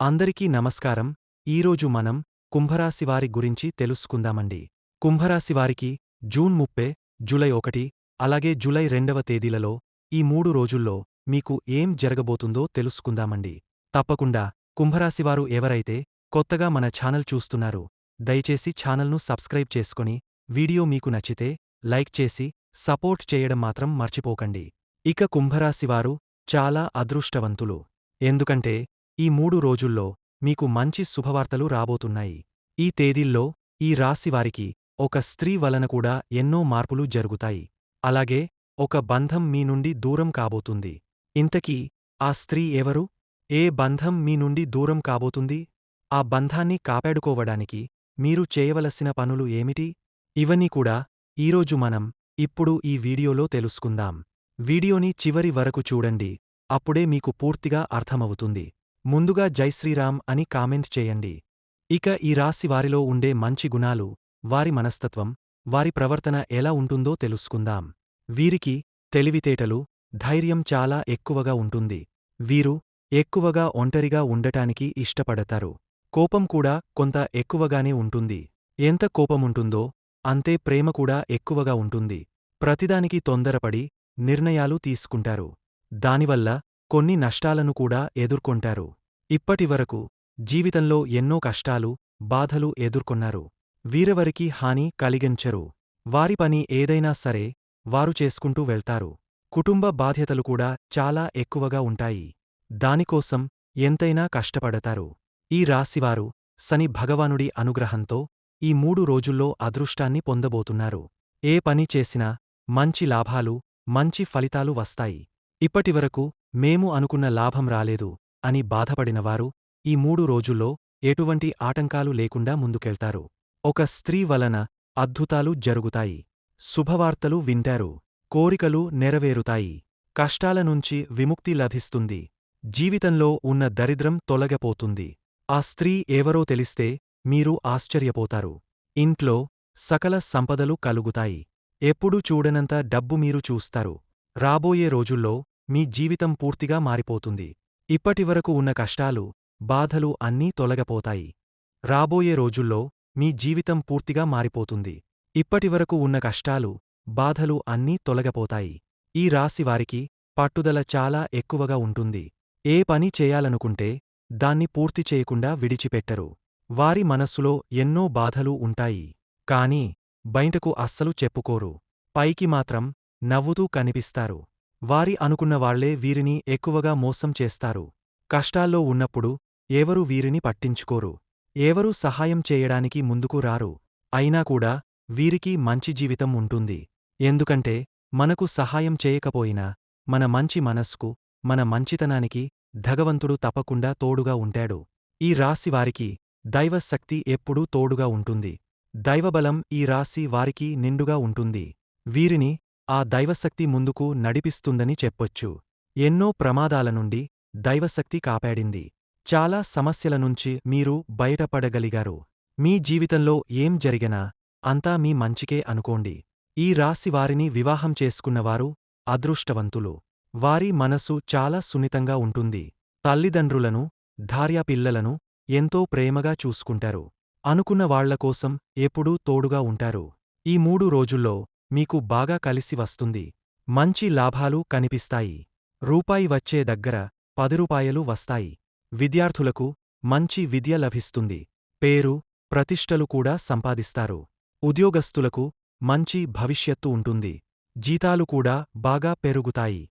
అందరికీ నమస్కారం. ఈరోజు మనం కుంభరాశివారి గురించి తెలుసుకుందామండి. కుంభరాశివారికి జూన్ ముప్పై జూలై ఒకటి అలాగే జూలై రెండవ తేదీలలో ఈ మూడు రోజుల్లో మీకు ఏం జరగబోతుందో తెలుసుకుందామండి. తప్పకుండా కుంభరాశివారు ఎవరైతే కొత్తగా మన ఛానల్ చూస్తున్నారు దయచేసి ఛానల్ను సబ్స్క్రైబ్ చేసుకొని వీడియో మీకు నచ్చితే లైక్ చేసి సపోర్ట్ చేయడం మాత్రం మర్చిపోకండి. ఇక కుంభరాశివారు చాలా అదృష్టవంతులు. ఎందుకంటే ఈ మూడు రోజుల్లో మీకు మంచి శుభవార్తలు రాబోతున్నాయి. ఈ తేదీల్లో ఈ రాశివారికి ఒక స్త్రీ వలన కూడా ఎన్నో మార్పులు జరుగుతాయి. అలాగే ఒక బంధం మీ నుండి దూరం కాబోతుంది. ఇంతకీ ఆ స్త్రీ ఎవరు? ఏ బంధం మీ నుండి దూరం కాబోతుంది? ఆ బంధాన్ని కాపాడుకోవడానికి మీరు చేయవలసిన పనులు ఏమిటి? ఇవన్నీ కూడా ఈరోజు మనం ఇప్పుడు ఈ వీడియోలో తెలుసుకుందాం. వీడియోని చివరి వరకు చూడండి. అప్పుడే మీకు పూర్తిగా అర్థమవుతుంది. ముందుగా జై శ్రీరామ్ అని కామెంట్ చేయండి. ఇక ఈ రాశి వారిలో ఉండే మంచి గుణాలు వారి మనస్తత్వం వారి ప్రవర్తన ఎలా ఉంటుందో తెలుసుకుందాం. వీరికి తెలివితేటలు ధైర్యం చాలా ఎక్కువగా ఉంటుంది. వీరు ఎక్కువగా ఒంటరిగా ఉండటానికి ఇష్టపడతారు. కోపం కూడా కొంత ఎక్కువగానే ఉంటుంది. ఎంత కోపముంటుందో అంతే ప్రేమ కూడా ఎక్కువగా ఉంటుంది. ప్రతిదానికి తొందరపడి నిర్ణయాలు తీసుకుంటారు. దానివల్ల కొన్ని నష్టాలను కూడా ఎదుర్కొంటారు. ఇప్పటివరకు జీవితంలో ఎన్నో కష్టాలు బాధలు ఎదుర్కొన్నారు. వీరవరికి హాని కలిగించరు. వారి పని ఏదైనా సరే వారు చేసుకుంటూ వెళ్తారు. కుటుంబ బాధ్యతలు కూడా చాలా ఎక్కువగా ఉంటాయి. దానికోసం ఎంతైనా కష్టపడతారు. ఈ రాశివారు శని భగవానుడి అనుగ్రహంతో ఈ మూడు రోజుల్లో అదృష్టాన్ని పొందబోతున్నారు. ఏ పని చేసినా మంచి లాభాలు మంచి ఫలితాలు వస్తాయి. ఇప్పటివరకు మేము అనుకున్న లాభం రాలేదు. అని బాధపడినవారు ఈ మూడు రోజుల్లో ఎటువంటి ఆటంకాలు లేకుండా ముందుకెళ్తారు. ఒక స్త్రీ వలన అద్భుతాలు జరుగుతాయి. శుభవార్తలు వింటారు. కోరికలు నెరవేరుతాయి. కష్టాల నుంచి విముక్తి లభిస్తుంది. జీవితంలో ఉన్న దరిద్రం తొలగపోతుంది. ఆ స్త్రీ ఎవరో తెలిస్తే మీరు ఆశ్చర్యపోతారు. ఇంట్లో సకల సంపదలు కలుగుతాయి. ఎప్పుడూ చూడనంత డబ్బు మీరు చూస్తారు. రాబోయే రోజుల్లో మీ జీవితం పూర్తిగా మారిపోతుంది. ఇప్పటివరకు ఉన్న కష్టాలు బాధలు అన్నీ తొలగపోతాయి. రాబోయే రోజుల్లో మీ జీవితం పూర్తిగా మారిపోతుంది. ఇప్పటివరకు ఉన్న కష్టాలు బాధలు అన్నీ తొలగపోతాయి. ఈ రాశివారికి పట్టుదల చాలా ఎక్కువగా ఉంటుంది. ఏ పని చేయాలనుకుంటే దాన్ని పూర్తి చేయకుండా విడిచిపెట్టరు. వారి మనస్సులో ఎన్నో బాధలు ఉంటాయి. కాని బయటకు అస్సలు చెప్పుకోరు. పైకి మాత్రం నవ్వుతూ కనిపిస్తారు. వారి అనుకున్నవాళ్ళే వీరిని ఎక్కువగా మోసం చేస్తారు. కష్టాల్లో ఉన్నప్పుడు ఎవరు వీరిని పట్టించుకోరు. ఎవరూ సహాయం చేయడానికి ముందుకు రారు. అయినా కూడా వీరికి మంచి జీవితం ఉంటుంది. ఎందుకంటే మనకు సహాయం చేయకపోయినా మన మంచి మనస్కు మన మంచితనానికి ధగవంతుడు తప్పకుండా తోడుగా ఉంటాడు. ఈ రాశివారికి దైవశక్తి ఎప్పుడూ తోడుగా ఉంటుంది. దైవబలం ఈ రాశి వారికి నిండుగా ఉంటుంది. వీరిని ఆ దైవశక్తి ముందుకు నడిపిస్తుందని చెప్పొచ్చు. ఎన్నో ప్రమాదాల నుండి దైవశక్తి కాపాడింది. చాలా సమస్యల నుంచి మీరు బయటపడగలిగారు. మీ జీవితంలో ఏం జరిగినా అంతా మీ మంచికే అనుకోండి. ఈ రాశి వారిని వివాహం చేసుకున్నవారు అదృష్టవంతులు. వారి మనసు చాలా సున్నితంగా ఉంటుంది. తల్లిదండ్రులను ధార్యాపిల్లలను ఎంతో ప్రేమగా చూసుకుంటారు. అనుకున్న వాళ్ళకోసం ఎప్పుడూ తోడుగా ఉంటారు. ఈ మూడు రోజుల్లో మీకు బాగా కలిసి వస్తుంది. మంచి లాభాలు కనిపిస్తాయి. రూపాయి వచ్చే దగ్గర పది రూపాయలు వస్తాయి. విద్యార్థులకు మంచి విద్య లభిస్తుంది. పేరు ప్రతిష్టలు కూడా సంపాదిస్తారు. ఉద్యోగస్తులకు మంచి భవిష్యత్తు ఉంటుంది. జీతాలు కూడా బాగా పెరుగుతాయి.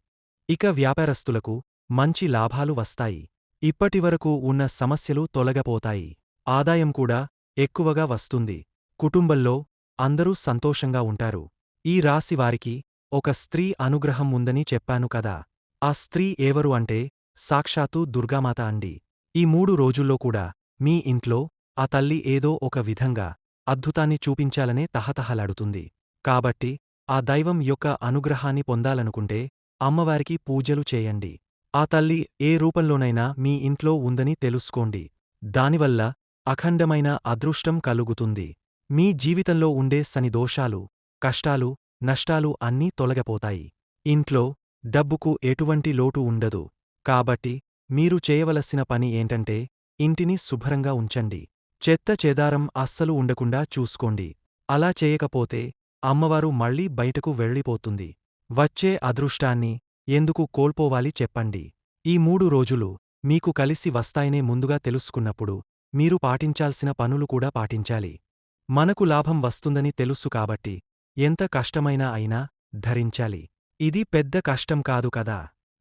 ఇక వ్యాపారస్తులకు మంచి లాభాలు వస్తాయి. ఇప్పటివరకు ఉన్న సమస్యలు తొలగపోతాయి. ఆదాయం కూడా ఎక్కువగా వస్తుంది. కుటుంబంలో అందరూ సంతోషంగా ఉంటారు. ఈ రాశివారికి ఒక స్త్రీ అనుగ్రహం ఉందని చెప్పాను కదా. ఆ స్త్రీ ఎవరు అంటే సాక్షాత్తు దుర్గామాత అండి. ఈ మూడు రోజుల్లో కూడా మీ ఇంట్లో ఆ తల్లి ఏదో ఒక విధంగా అద్భుతాన్ని చూపించాలనే తహతహలాడుతుంది. కాబట్టి ఆ దైవం యొక్క అనుగ్రహాన్ని పొందాలనుకుంటే అమ్మవారికి పూజలు చేయండి. ఆ తల్లి ఏ రూపంలోనైనా మీ ఇంట్లో ఉందని తెలుసుకోండి. దానివల్ల అఖండమైన అదృష్టం కలుగుతుంది. మీ జీవితంలో ఉండే సని దోషాలు కష్టాలు నష్టాలు అన్నీ తొలగపోతాయి. ఇంట్లో డబ్బుకు ఎటువంటి లోటు ఉండదు. కాబట్టి మీరు చేయవలసిన పని ఏంటంటే ఇంటిని శుభ్రంగా ఉంచండి. చెత్త చెదారం అస్సలు ఉండకుండా చూసుకోండి. అలా చేయకపోతే అమ్మవారు మళ్ళీ బయటకు వెళ్ళిపోతుంది. వచ్చే అదృష్టాన్ని ఎందుకు కోల్పోవాలి చెప్పండి. ఈ మూడు రోజులు మీకు కలిసి వస్తాయనే ముందుగా తెలుసుకున్నప్పుడు మీరు పాటించాల్సిన పనులు కూడా పాటించాలి. మనకు లాభం వస్తుందని తెలుసు కాబట్టి ఎంత కష్టమైనా అయినా ధరించాలి. ఇది పెద్ద కష్టం కాదు కదా.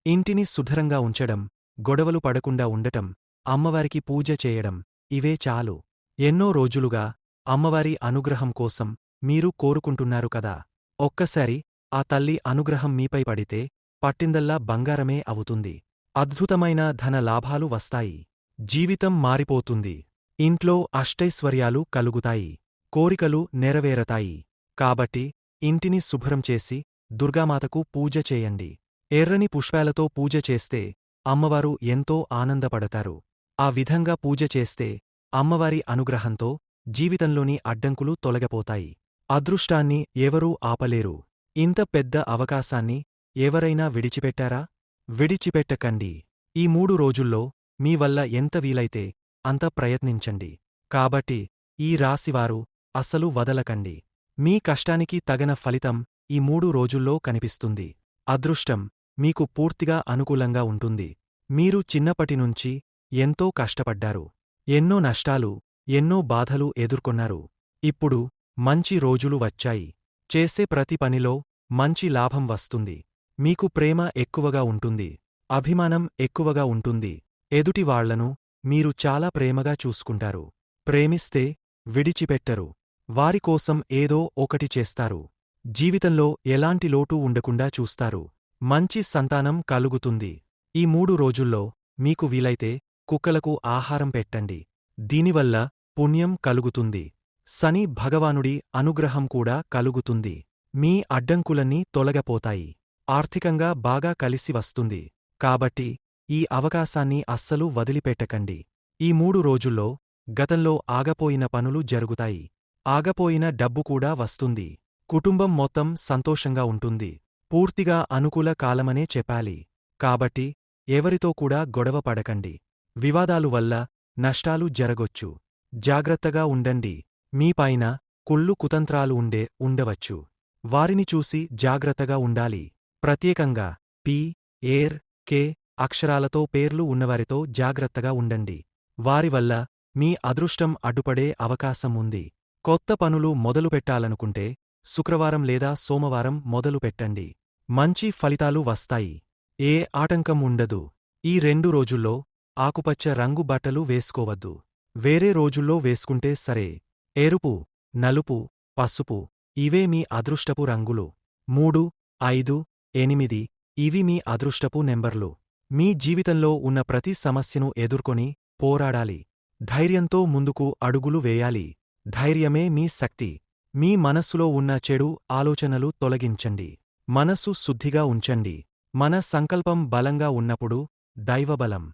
ఇంటిని సుధరంగా ఉంచడం గొడవలు పడకుండా ఉండటం అమ్మవారికి పూజ చేయడం ఇవే చాలు. ఎన్నో రోజులుగా అమ్మవారి అనుగ్రహం కోసం మీరు కోరుకుంటున్నారు కదా. ఒక్కసారి ఆ తల్లి అనుగ్రహం మీపై పడితే పట్టిందల్లా బంగారమే అవుతుంది. అద్భుతమైన ధన లాభాలు వస్తాయి. జీవితం మారిపోతుంది. ఇంట్లో అష్టైశ్వర్యాలు కలుగుతాయి. కోరికలు నెరవేరతాయి. కాబట్టి ఇంటిని శుభ్రం చేసి దుర్గామాతకు పూజ చేయండి. ఎర్రని పుష్పాలతో పూజ చేస్తే అమ్మవారు ఎంతో ఆనందపడతారు. ఆ విధంగా పూజ చేస్తే అమ్మవారి అనుగ్రహంతో జీవితంలోని అడ్డంకులు తొలగపోతాయి. అదృష్టాన్ని ఎవరూ ఆపలేరు. ఇంత పెద్ద అవకాశాన్ని ఎవరైనా విడిచిపెట్టారా? విడిచిపెట్టకండి. ఈ మూడు రోజుల్లో మీ వల్ల ఎంత వీలైతే అంత ప్రయత్నించండి. కాబట్టి ఈ రాశివారు అస్సలు వదలకండి. మీ కష్టానికి తగన ఫలితం ఈ మూడు రోజుల్లో కనిపిస్తుంది. అదృష్టం మీకు పూర్తిగా అనుకూలంగా ఉంటుంది. మీరు చిన్నప్పటినుంచి ఎంతో కష్టపడ్డారు. ఎన్నో నష్టాలు ఎన్నో బాధలు ఎదుర్కొన్నారు. ఇప్పుడు మంచి రోజులు వచ్చాయి. చేసే ప్రతి పనిలో మంచి లాభం వస్తుంది. మీకు ప్రేమ ఎక్కువగా ఉంటుంది. అభిమానం ఎక్కువగా ఉంటుంది. ఎదుటివాళ్ళను మీరు చాలా ప్రేమగా చూసుకుంటారు. ప్రేమిస్తే విడిచిపెట్టరు. వారికోసం ఏదో ఒకటి చేస్తారు. జీవితంలో ఎలాంటి లోటు ఉండకుండా చూస్తారు. మంచి సంతానం కలుగుతుంది. ఈ మూడు రోజుల్లో మీకు వీలైతే కుక్కలకు ఆహారం పెట్టండి. దీనివల్ల పుణ్యం కలుగుతుంది. శని భగవానుడి అనుగ్రహం కూడా కలుగుతుంది. మీ అడ్డంకులన్నీ తొలగపోతాయి. ఆర్థికంగా బాగా కలిసి వస్తుంది. కాబట్టి ఈ అవకాశాన్ని అస్సలు వదిలిపెట్టకండి. ఈ మూడు రోజుల్లో గతంలో ఆగపోయిన పనులు జరుగుతాయి. ఆగపోయిన డబ్బు కూడా వస్తుంది. కుటుంబం మొత్తం సంతోషంగా ఉంటుంది. పూర్తిగా అనుకూల కాలమనే చెప్పాలి. కాబట్టి ఎవరితో కూడా గొడవ పడకండి. వివాదాలు వల్ల నష్టాలు జరగొచ్చు. జాగ్రత్తగా ఉండండి. మీపైన కుళ్ళు కుతంత్రాలు ఉండే ఉండవచ్చు. వారిని చూసి జాగ్రత్తగా ఉండాలి. ప్రత్యేకంగా పి ఏర్ కే అక్షరాలతో పేర్లు ఉన్నవారితో జాగ్రత్తగా ఉండండి. వారివల్ల మీ అదృష్టం అడ్డుపడే అవకాశం ఉంది. కొత్త పనులు మొదలుపెట్టాలనుకుంటే శుక్రవారం లేదా సోమవారం మొదలు పెట్టండి. మంచి ఫలితాలు వస్తాయి. ఏ ఆటంకం ఉండదు. ఈ రెండు రోజుల్లో ఆకుపచ్చ రంగు బట్టలు వేసుకోవద్దు. వేరే రోజుల్లో వేసుకుంటే సరే. ఎరుపు నలుపు పసుపు ఇవే మీ అదృష్టపు రంగులు. మూడు ఐదు ఎనిమిది ఇవి మీ అదృష్టపు నెంబర్లు. మీ జీవితంలో ఉన్న ప్రతి సమస్యను ఎదుర్కొని పోరాడాలి. ధైర్యంతో ముందుకు అడుగులు వేయాలి. ధైర్యమే మీ శక్తి. మీ మనస్సులో ఉన్న చెడు ఆలోచనలు తొలగించండి. మనస్సు శుద్ధిగా ఉంచండి. మన సంకల్పం బలంగా ఉన్నప్పుడు దైవబలం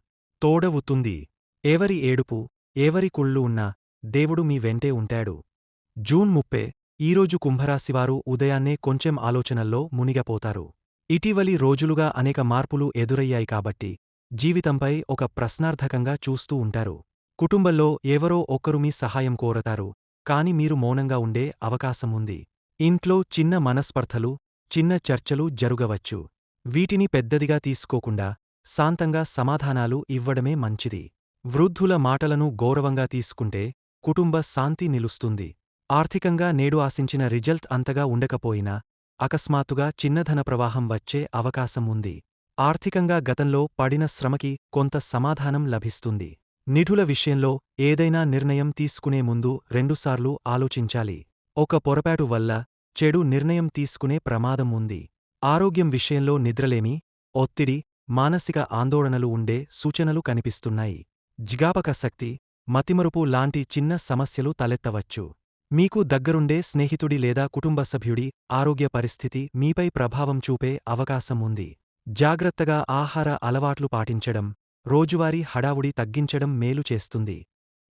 తోడవుతుంది. ఎవరి ఏడుపు ఎవరి కుళ్ళు ఉన్నా దేవుడు మీ వెంటే ఉంటాడు. జూన్ ముప్పే ఈరోజు కుంభరాశివారు ఉదయాన్నే కొంచెం ఆలోచనల్లో మునిగపోతారు. ఇటీవలి రోజులుగా అనేక మార్పులు ఎదురయ్యాయి కాబట్టి జీవితంపై ఒక ప్రశ్నార్థకంగా చూస్తూ ఉంటారు. కుటుంబంలో ఎవరో ఒక్కరు మీ సహాయం కోరతారు. కాని మీరు మౌనంగా ఉండే అవకాశముంది ఇంట్లో చిన్న మనస్పర్ధలు చిన్న చర్చలు జరుగవచ్చు. వీటిని పెద్దదిగా తీసుకోకుండా శాంతంగా సమాధానాలు ఇవ్వడమే మంచిది. వృద్ధుల మాటలను గౌరవంగా తీసుకుంటే కుటుంబ శాంతి నిలుస్తుంది. ఆర్థికంగా నేడు ఆశించిన రిజల్ట్ అంతగా ఉండకపోయినా అకస్మాత్తుగా చిన్నధన ప్రవాహం వచ్చే అవకాశం ఉంది. ఆర్థికంగా గతంలో పడిన శ్రమకి కొంత సమాధానం లభిస్తుంది. నిధుల విషయంలో ఏదైనా నిర్ణయం తీసుకునే ముందు రెండుసార్లు ఆలోచించాలి. ఒక పొరపాటు వల్ల చెడు నిర్ణయం తీసుకునే ప్రమాదం ఉంది. ఆరోగ్యం విషయంలో నిద్రలేమి ఒత్తిడి మానసిక ఆందోళనలు ఉండే సూచనలు కనిపిస్తున్నాయి. జిగాపక శక్తి మతిమరుపు లాంటి చిన్న సమస్యలు తలెత్తవచ్చు. మీకు దగ్గరుండే స్నేహితుడి లేదా కుటుంబ సభ్యుడి ఆరోగ్య పరిస్థితి మీపై ప్రభావం చూపే అవకాశం ఉంది. జాగ్రత్తగా ఆహార అలవాట్లు పాటించడం రోజువారీ హడావుడి తగ్గించడం మేలు చేస్తుంది.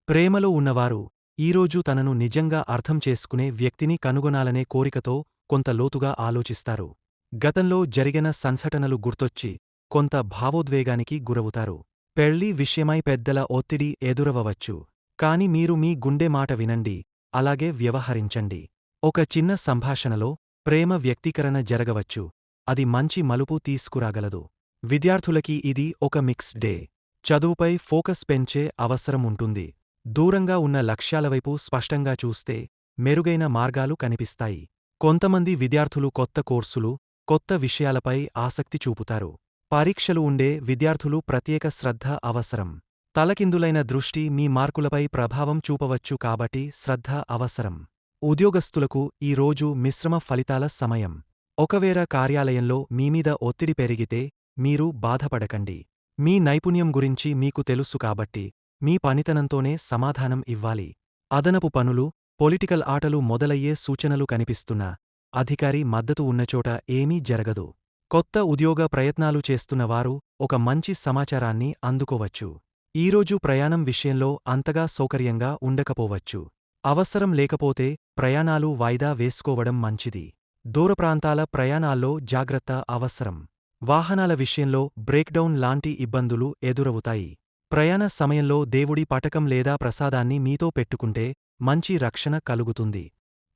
ప్రేమలో ఉన్నవారు ఈరోజు తనను నిజంగా అర్థం చేసుకునే వ్యక్తిని కనుగొనాలనే కోరికతో కొంత లోతుగా ఆలోచిస్తారు. గతంలో జరిగిన సంఘటనలు గుర్తొచ్చి కొంత భావోద్వేగానికి గురవుతారు. పెళ్ళి విషయమై పెద్దల ఒత్తిడి ఎదురవవచ్చు. కాని మీరు మీ గుండె మాట వినండి అలాగే వ్యవహరించండి. ఒక చిన్న సంభాషణలో ప్రేమ వ్యక్తీకరణ జరగవచ్చు. అది మంచి మలుపు తీసుకురాగలదు. విద్యార్థులకి ఇది ఒక మిక్స్డ్ డే. చదువుపై ఫోకస్ పెంచే అవసరం ఉంటుంది దూరంగా ఉన్న లక్ష్యాలవైపు స్పష్టంగా చూస్తే మెరుగైన మార్గాలు కనిపిస్తాయి. కొంతమంది విద్యార్థులు కొత్త కోర్సులు కొత్త విషయాలపై ఆసక్తి చూపుతారు. పరీక్షలు ఉండే విద్యార్థులు ప్రత్యేక శ్రద్ధ అవసరం. తలకిందులైన దృష్టి మీ మార్కులపై ప్రభావం చూపవచ్చు కాబట్టి శ్రద్ధ అవసరం. ఉద్యోగస్తులకు ఈ రోజు మిశ్రమ ఫలితాల సమయం. ఒకవేళ కార్యాలయంలో మీమీద ఒత్తిడి పెరిగితే మీరు బాధపడకండి. మీ నైపుణ్యం గురించి మీకు తెలుసు కాబట్టి మీ పనితనంతోనే సమాధానం ఇవ్వాలి. అదనపు పనులు పొలిటికల్ ఆటలు మొదలయ్యే సూచనలు కనిపిస్తున్నా అధికారి మద్దతు ఉన్నచోట ఏమీ జరగదు. కొత్త ఉద్యోగ ప్రయత్నాలు చేస్తున్నవారు ఒక మంచి సమాచారాన్ని అందుకోవచ్చు. ఈరోజు ప్రయాణం విషయంలో అంతగా సౌకర్యంగా ఉండకపోవచ్చు. అవసరం లేకపోతే ప్రయాణాలు వాయిదా వేసుకోవడం మంచిది. దూరప్రాంతాల ప్రయాణాల్లో జాగ్రత్త అవసరం. వాహనాల విషయంలో బ్రేక్డౌన్ లాంటి ఇబ్బందులు ఎదురవుతాయి. ప్రయాణ సమయంలో దేవుడి పటకం లేదా ప్రసాదాన్ని మీతో పెట్టుకుంటే మంచి రక్షణ కలుగుతుంది.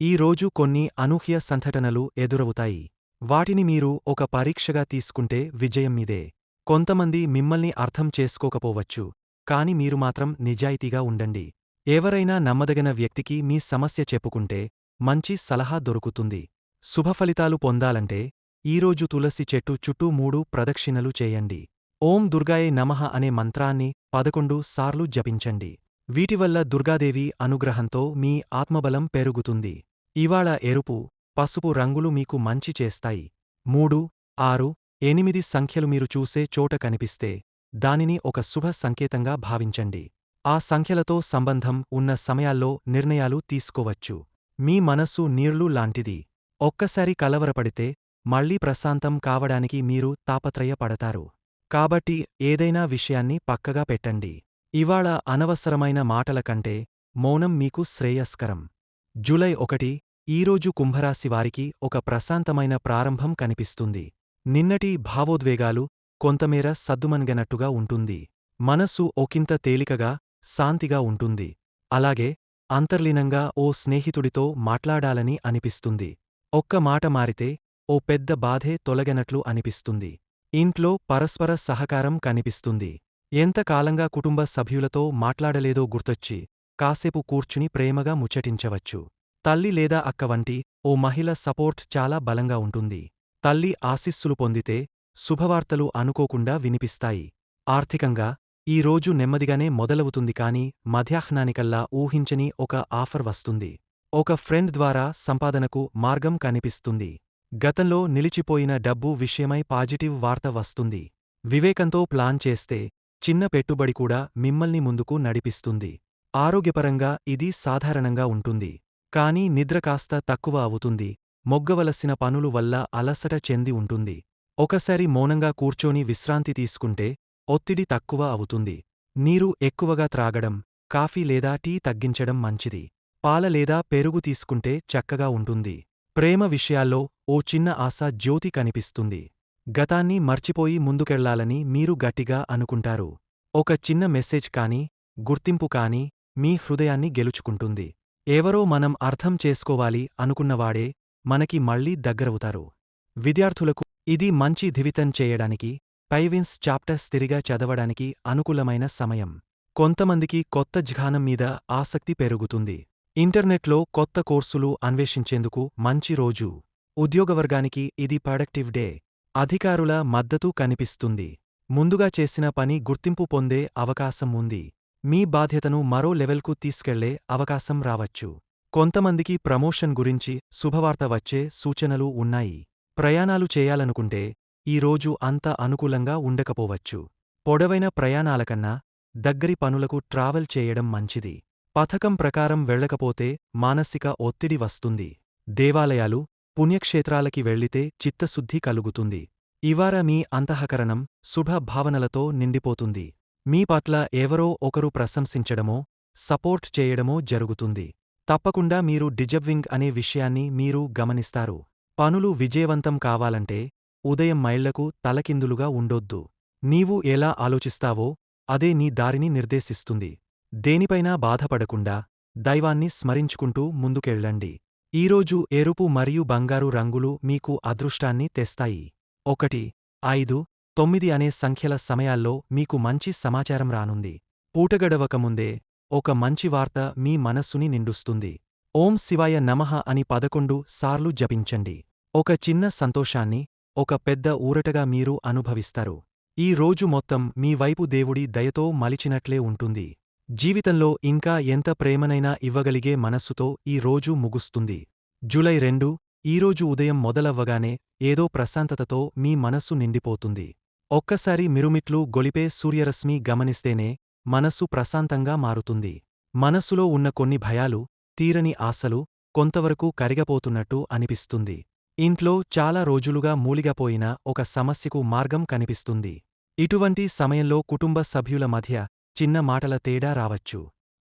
ఈ రోజు కొన్ని అనూహ్య సంఘటనలు ఎదురవుతాయి. వాటిని మీరు ఒక పరీక్షగా తీసుకుంటే విజయం మీదే. కొంతమంది మిమ్మల్ని అర్థం చేసుకోకపోవచ్చు కాని మీరు మాత్రం నిజాయితీగా ఉండండి. ఎవరైనా నమ్మదగిన వ్యక్తికి మీ సమస్య చెప్పుకుంటే మంచి సలహా దొరుకుతుంది. శుభఫలితాలు పొందాలంటే ఈరోజు తులసి చెట్టు చుట్టూ మూడు ప్రదక్షిణలు చేయండి. ఓం దుర్గాయే నమః అనే మంత్రాన్ని పదకొండు సార్లు జపించండి. వీటివల్ల దుర్గాదేవి అనుగ్రహంతో మీ ఆత్మబలం పెరుగుతుంది. ఇవాళ ఎరుపు పసుపు రంగులు మీకు మంచి చేస్తాయి. మూడు ఆరు ఎనిమిది సంఖ్యలు మీరు చూసే చోట కనిపిస్తే దానిని ఒక శుభ సంకేతంగా భావించండి. ఆ సంఖ్యలతో సంబంధం ఉన్న సమయాల్లో నిర్ణయాలు తీసుకోవచ్చు. మీ మనస్సు నీళ్ళు లాంటిది. ఒక్కసారి కలవరపడితే మళ్ళీ ప్రశాంతం కావడానికి మీరు తాపత్రయపడతారు. కాబట్టి ఏదైనా విషయాన్ని పక్కగా పెట్టండి. ఇవాళ అనవసరమైన మాటల కంటే మౌనం మీకు శ్రేయస్కరం. జూలై ఒకటి ఈరోజు కుంభరాశివారికి ఒక ప్రశాంతమైన ప్రారంభం కనిపిస్తుంది. నిన్నటి భావోద్వేగాలు కొంతమేర సద్దుమణిగనట్టుగా ఉంటుంది. మనస్సు ఒకింత తేలికగా శాంతిగా ఉంటుంది. అలాగే అంతర్లీనంగా ఓ స్నేహితుడితో మాట్లాడాలని అనిపిస్తుంది. ఒక్క మాట మారితే ఓ పెద్ద బాధే తొలగనట్లు అనిపిస్తుంది. ఇంట్లో పరస్పర సహకారం కనిపిస్తుంది. ఎంతకాలంగా కుటుంబ సభ్యులతో మాట్లాడలేదో గుర్తొచ్చి కాసేపు కూర్చుని ప్రేమగా ముచ్చటించవచ్చు. తల్లి లేదా అక్క వంటి ఓ మహిళ సపోర్ట్ చాలా బలంగా ఉంటుంది. తల్లి ఆశీస్సులు పొందితే శుభవార్తలు అనుకోకుండా వినిపిస్తాయి. ఆర్థికంగా ఈ రోజు నెమ్మదిగానే మొదలవుతుంది కాని మధ్యాహ్నానికల్లా ఊహించని ఒక ఆఫర్ వస్తుంది. ఒక ఫ్రెండ్ ద్వారా సంపాదనకు మార్గం కనిపిస్తుంది. గతంలో నిలిచిపోయిన డబ్బు విషయమై పాజిటివ్ వార్త వస్తుంది. వివేకంతో ప్లాన్ చేస్తే చిన్న పెట్టుబడి కూడా మిమ్మల్ని ముందుకు నడిపిస్తుంది. ఆరోగ్యపరంగా ఇది సాధారణంగా ఉంటుంది. కానీ నిద్ర కాస్త తక్కువ అవుతుంది. మొగ్గవలసిన పనులు వల్ల అలసట చెంది ఉంటుంది. ఒకసారి మౌనంగా కూర్చొని విశ్రాంతి తీసుకుంటే ఒత్తిడి తక్కువ అవుతుంది. నీరు ఎక్కువగా త్రాగడం కాఫీ లేదా టీ తగ్గించడం మంచిది. పాల లేదా పెరుగు తీసుకుంటే చక్కగా ఉంటుంది. ప్రేమ విషయాల్లో ఓ చిన్న ఆశ జ్యోతి కనిపిస్తుంది. గతాన్ని మర్చిపోయి ముందుకెళ్ళాలని మీరు గట్టిగా అనుకుంటారు. ఒక చిన్న మెసేజ్ కానీ గుర్తింపు కానీ మీ హృదయాన్ని గెలుచుకుంటుంది. ఎవరో మనం అర్థం చేసుకోవాలి అనుకున్నవాడే మనకి మళ్ళీ దగ్గరవుతారు. విద్యార్థులకు ఇది మంచి ధివితం చేయడానికి పైవిన్స్ చాప్టర్స్ తిరిగా చదవడానికి అనుకూలమైన సమయం. కొంతమందికి కొత్త జ్ఞానం మీద ఆసక్తి పెరుగుతుంది. ఇంటర్నెట్లో కొత్త కోర్సులు అన్వేషించేందుకు మంచి రోజు. ఉద్యోగవర్గానికి ఇది ప్రొడక్టివ్ డే. అధికారుల మద్దతు కనిపిస్తుంది. ముందుగా చేసిన పని గుర్తింపు పొందే అవకాశం ఉంది. మీ బాధ్యతను మరో లెవెల్కు తీసుకెళ్ళే అవకాశం రావచ్చు. కొంతమందికి ప్రమోషన్ గురించి శుభవార్త వచ్చే సూచనలు ఉన్నాయి. ప్రయాణాలు చేయాలనుకుంటే ఈ రోజు అంత అనుకూలంగా ఉండకపోవచ్చు. పొడవైన ప్రయాణాలకన్నా దగ్గరి పనులకు ట్రావెల్ చేయడం మంచిది. పథకం ప్రకారం వెళ్ళకపోతే మానసిక ఒత్తిడి వస్తుంది. దేవాలయాలు పుణ్యక్షేత్రాలకి వెళ్ళితే చిత్తశుద్ధి కలుగుతుంది. ఇవార మీ అంతఃకరణం శుభ భావనలతో నిండిపోతుంది. మీ పట్ల ఎవరో ఒకరు ప్రశంసించడమో సపోర్ట్ చేయడమో జరుగుతుంది. తప్పకుండా మీరు డిజర్వింగ్ అనే విషయాన్ని మీరు గమనిస్తారు. పనులు విజయవంతం కావాలంటే ఉదయం మైళ్ళకు తలకిందులుగా ఉండొద్దు. నీవు ఎలా ఆలోచిస్తావో అదే నీ దారిని నిర్దేశిస్తుంది. దేనిపైనా బాధపడకుండా దైవాన్ని స్మరించుకుంటూ ముందుకెళ్ళండి. ఈరోజు ఎరుపు మరియు బంగారు రంగులు మీకు అదృష్టాన్ని తెస్తాయి. ఒకటి ఐదు తొమ్మిది అనే సంఖ్యల సమయాల్లో మీకు మంచి సమాచారం రానుంది. పూటగడవకముందే ఒక మంచి వార్త మీ మనస్సుని నిండుస్తుంది. ఓం శివాయ నమః అని పదకొండు సార్లు జపించండి. ఒక చిన్న సంతోషాన్ని ఒక పెద్ద ఊరటగా మీరు అనుభవిస్తారు. ఈ రోజు మొత్తం మీ వైపు దేవుడి దయతో మలిచినట్లే ఉంటుంది. జీవితంలో ఇంకా ఎంత ప్రేమనైనా ఇవ్వగలిగే మనస్సుతో ఈ రోజు ముగుస్తుంది. జూలై రెండు ఈరోజు ఉదయం మొదలవ్వగానే ఏదో ప్రశాంతతతో మీ మనస్సు నిండిపోతుంది. ఒక్కసారి మిరుమిట్లు గొలిపే సూర్యరశ్మి గమనిస్తేనే మనస్సు ప్రశాంతంగా మారుతుంది. మనస్సులో ఉన్న కొన్ని భయాలు తీరని ఆశలు కొంతవరకు కరిగపోతున్నట్టు అనిపిస్తుంది. ఇంట్లో చాలా రోజులుగా మూలిగపోయిన ఒక సమస్యకు మార్గం కనిపిస్తుంది. ఇటువంటి సమయంలో కుటుంబ సభ్యుల మధ్య చిన్న మాటల తేడా రావచ్చు.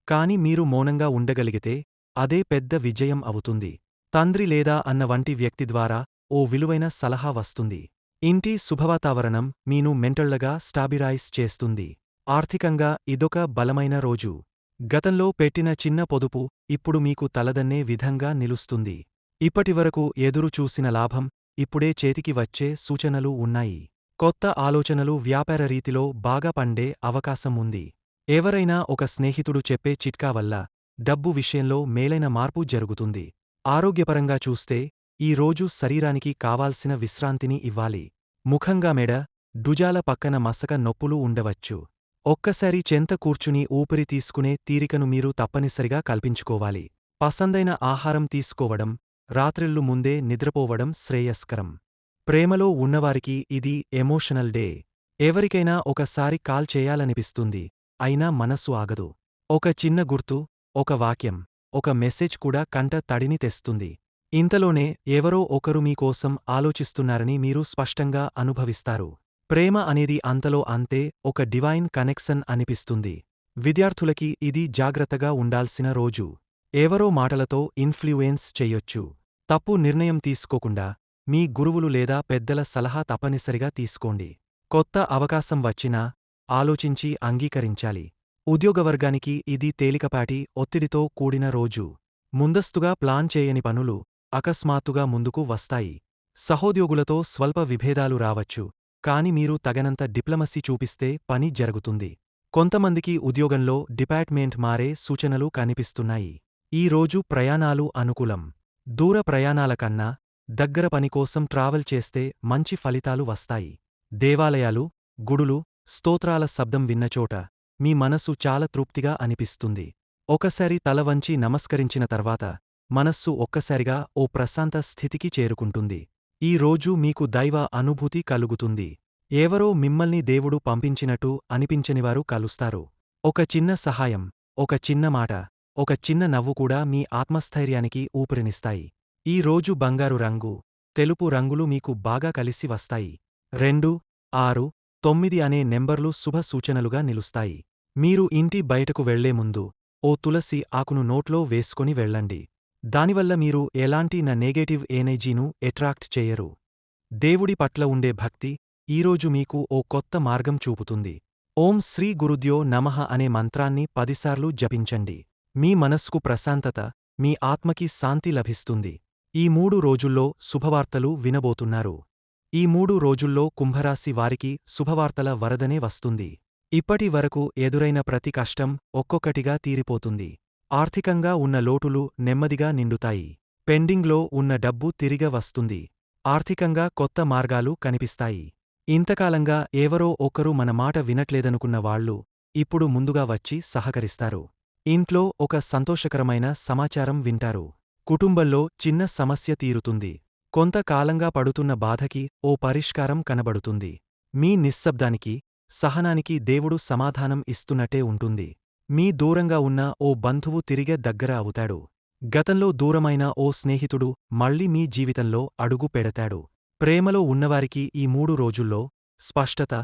కాని మీరు మౌనంగా ఉండగలిగితే అదే పెద్ద విజయం అవుతుంది. తండ్రి లేదా అన్న వంటి వ్యక్తి ద్వారా ఓ విలువైన సలహా వస్తుంది. ఇంటి శుభవాతావరణం మీను మెంటళ్ళగా స్టాబిరైజ్ చేస్తుంది. ఆర్థికంగా ఇదొక బలమైన రోజు. గతంలో పెట్టిన చిన్న పొదుపు ఇప్పుడు మీకు తలదన్నే విధంగా నిలుస్తుంది. ఇప్పటివరకు ఎదురు చూసిన లాభం ఇప్పుడే చేతికి వచ్చే సూచనలు ఉన్నాయి. కొత్త ఆలోచనలు వ్యాపార రీతిలో బాగా పండే అవకాశం ఉంది. ఎవరైనా ఒక స్నేహితుడు చెప్పే చిట్కా వల్ల డబ్బు విషయంలో మేలైన మార్పు జరుగుతుంది. ఆరోగ్యపరంగా చూస్తే ఈ రోజు శరీరానికి కావాల్సిన విశ్రాంతిని ఇవ్వాలి. ముఖంగా మెడ డుజాల పక్కన మసక నొప్పులు ఉండవచ్చు. ఒక్కసారి చెంత కూర్చుని ఊపిరి తీసుకునే తీరికను మీరు తప్పనిసరిగా కల్పించుకోవాలి. పసందైన ఆహారం తీసుకోవడం రాత్రిళ్ళు ముందే నిద్రపోవడం శ్రేయస్కరం. ప్రేమలో ఉన్నవారికి ఇది ఎమోషనల్ డే. ఎవరికైనా ఒకసారి కాల్ చేయాలనిపిస్తుంది. అయినా మనస్సు ఆగదు. ఒక చిన్న గుర్తు ఒక వాక్యం ఒక మెసేజ్ కూడా కంట తడిని తెస్తుంది. ఇంతలోనే ఎవరో ఒకరు మీకోసం ఆలోచిస్తున్నారని మీరు స్పష్టంగా అనుభవిస్తారు. ప్రేమ అనేది అంతలో అంతే ఒక డివైన్ కనెక్షన్ అనిపిస్తుంది. విద్యార్థులకి ఇది జాగ్రత్తగా ఉండాల్సిన రోజు. ఎవరో మాటలతో ఇన్ఫ్లుయెన్స్ చెయ్యొచ్చు తప్పు నిర్ణయం తీసుకోకుండా మీ గురువులు లేదా పెద్దల సలహా తప్పనిసరిగా తీసుకోండి. కొత్త అవకాశం వచ్చినా ఆలోచించి అంగీకరించాలి. ఉద్యోగవర్గానికి ఇది తేలికపాటి ఒత్తిడితో కూడిన రోజు. ముందస్తుగా ప్లాన్ చేయని పనులు అకస్మాత్తుగా ముందుకు వస్తాయి. సహోద్యోగులతో స్వల్ప విభేదాలు రావచ్చు. కాని మీరు తగనంత డిప్లమసీ చూపిస్తే పని జరుగుతుంది. కొంతమందికి ఉద్యోగంలో డిపార్ట్మెంట్ మారే సూచనలు కనిపిస్తున్నాయి. ఈ రోజు ప్రయాణాలు అనుకూలం. దూర ప్రయాణాల కన్నా దగ్గర పనికోసం ట్రావెల్ చేస్తే మంచి ఫలితాలు వస్తాయి. దేవాలయాలు గుడులు స్తోత్రాల శబ్దం విన్నచోట మీ మనస్సు చాలా తృప్తిగా అనిపిస్తుంది. ఒకసారి తల వంచి నమస్కరించిన తర్వాత మనస్సు ఒక్కసారిగా ఓ ప్రశాంత స్థితికి చేరుకుంటుంది. ఈ రోజు మీకు దైవ అనుభూతి కలుగుతుంది. ఎవరో మిమ్మల్ని దేవుడు పంపించినట్టు అనిపించనివారు కలుస్తారు. ఒక చిన్న సహాయం ఒక చిన్న మాట ఒక చిన్న నవ్వు కూడా మీ ఆత్మస్థైర్యానికి ఊపిరినిస్తాయి. ఈ రోజు బంగారు రంగు తెలుపు రంగులు మీకు బాగా కలిసి వస్తాయి. రెండు ఆరు తొమ్మిది అనే నెంబర్లు శుభ సూచనలుగా నిలుస్తాయి. మీరు ఇంటి బయటకు వెళ్ళే ముందు ఓ తులసి ఆకును నోట్లో వేసుకొని వెళ్ళండి. దానివల్ల మీరు ఎలాంటి న నెగెటివ్ ఎనర్జీను ఎట్రాక్ట్ చేయరు. దేవుడి పట్ల ఉండే భక్తి ఈరోజు మీకు ఓ కొత్త మార్గం చూపుతుంది. ఓం శ్రీ గురుద్యో నమః అనే మంత్రాన్ని పదిసార్లు జపించండి. మీ మనస్సుకు ప్రశాంతత మీ ఆత్మకి శాంతి లభిస్తుంది. ఈ మూడు రోజుల్లో శుభవార్తలు వినబోతున్నారు. ఈ మూడు రోజుల్లో కుంభరాశి వారికి శుభవార్తల వరదనే వస్తుంది. ఇప్పటి వరకు ఎదురైన ప్రతి కష్టం ఒక్కొక్కటిగా తీరిపోతుంది. ఆర్థికంగా ఉన్న లోటులు నెమ్మదిగా నిండుతాయి. పెండింగ్లో ఉన్న డబ్బు తిరిగ వస్తుంది. ఆర్థికంగా కొత్త మార్గాలు కనిపిస్తాయి. ఇంతకాలంగా ఎవరో ఒకరు మన మాట వినట్లేదనుకున్న వాళ్ళు ఇప్పుడు ముందుగా వచ్చి సహకరిస్తారు. ఇంట్లో ఒక సంతోషకరమైన సమాచారం వింటారు. కుటుంబంలో చిన్న సమస్య తీరుతుంది. కొంతకాలంగా పడుతున్న బాధకి ఓ పరిష్కారం కనబడుతుంది. మీ నిశ్శబ్దానికి సహనానికి దేవుడు సమాధానం ఇస్తున్నట్టే ఉంటుంది. మీ దూరంగా ఉన్న ఓ బంధువు తిరిగే దగ్గర అవుతాడు. గతంలో దూరమైన ఓ స్నేహితుడు మళ్ళీ మీ జీవితంలో అడుగు పెడతాడు. ప్రేమలో ఉన్నవారికి ఈ మూడు రోజుల్లో స్పష్టత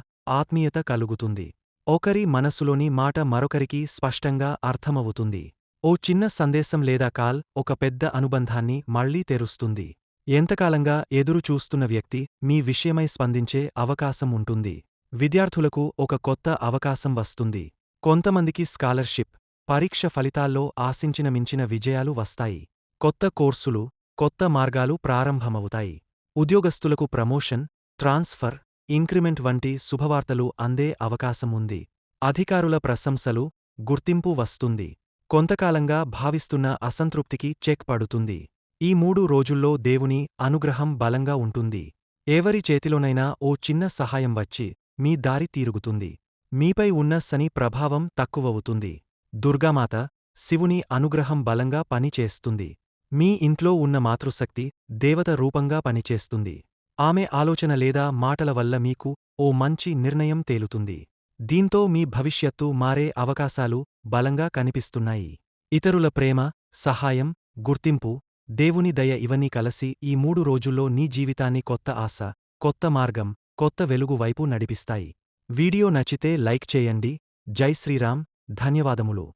ఆత్మీయత కలుగుతుంది. ఒకరి మనస్సులోని మాట మరొకరికి స్పష్టంగా అర్థమవుతుంది. ఓ చిన్న సందేశం లేదా కాల్ ఒక పెద్ద అనుబంధాన్ని మళ్ళీ తెరుస్తుంది. ఎంతకాలంగా ఎదురు చూస్తున్న వ్యక్తి మీ విషయమై స్పందించే అవకాశం ఉంటుంది. విద్యార్థులకు ఒక కొత్త అవకాశం వస్తుంది. కొంతమందికి స్కాలర్షిప్ పరీక్ష ఫలితాల్లో ఆశించిన మించిన విజయాలు వస్తాయి. కొత్త కోర్సులు కొత్త మార్గాలు ప్రారంభమవుతాయి. ఉద్యోగస్తులకు ప్రమోషన్ ట్రాన్స్ఫర్ ఇంక్రిమెంట్ వంటి శుభవార్తలు అందే అవకాశం ఉంది. అధికారుల ప్రశంసలు గుర్తింపు వస్తుంది. కొంతకాలంగా భావిస్తున్న అసంతృప్తికి చెక్ పడుతుంది. ఈ మూడు రోజుల్లో దేవుని అనుగ్రహం బలంగా ఉంటుంది. ఎవరి చేతిలోనైనా ఓ చిన్న సహాయం వచ్చి మీ దారి తీరుగుతుంది. మీపై ఉన్న శని ప్రభావం తక్కువవుతుంది. దుర్గామాత శివుని అనుగ్రహం బలంగా పనిచేస్తుంది. మీ ఇంట్లో ఉన్న మాతృశక్తి దేవత రూపంగా పనిచేస్తుంది. ఆమె ఆలోచన లేదా మాటల వల్ల మీకు ఓ మంచి నిర్ణయం తేలుతుంది. దీంతో మీ భవిష్యత్తు మారే అవకాశాలు బలంగా కనిపిస్తున్నాయి. ఇతరుల ప్రేమ సహాయం గుర్తింపు దేవుని దయ ఇవన్నీ కలసి ఈ మూడు రోజుల్లో నీ జీవితాన్ని కొత్త ఆశ కొత్త మార్గం కొత్త వెలుగు వైపు నడిపిస్తాయి. వీడియో నచ్చితే లైక్ చేయండి. జై శ్రీరామ్. ధన్యవాదములు.